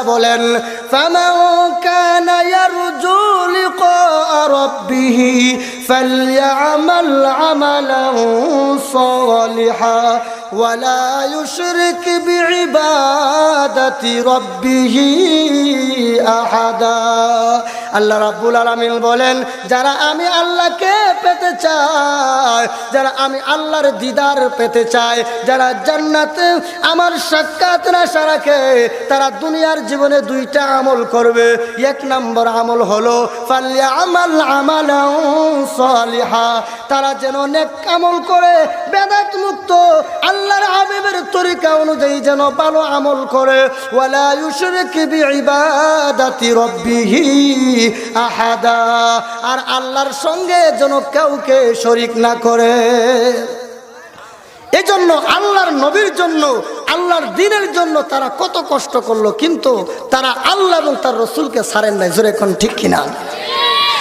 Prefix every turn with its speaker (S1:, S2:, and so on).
S1: তাআলা বলেন ফামান কানা ইয়ারজু লিকা রাব্বিহি ফালইআমাল আমালান সালিহা ولا يشرك بعبادة ربه أحدا আল্লাহ রাব্বুল আলামিন বলেন যারা আমি আল্লাহকে পেতে চায়, যারা আমি আল্লাহর দিদার পেতে চায় যারা জান্নাতে, আমার সাক্ষাৎ না রাখে, তারা দুনিয়ার জীবনে দুইটা আমল করবে। এক নম্বর আমল হলো ফাল্লা আমাল আমাল সালিহা, তারা যেন নেক আমল করে বেদাত মুক্ত অনুযায়ী যেন ভালো আমল করে। আর আল্লাহর সঙ্গে যেন কাউকে শরিক না করে। এজন্য আল্লাহর নবীর জন্য, আল্লাহর দিনের জন্য তারা কত কষ্ট করল, কিন্তু তারা আল্লাহ এবং তার রসুলকে ছাড়েন নাই। জোরে এখন ঠিক কিনা?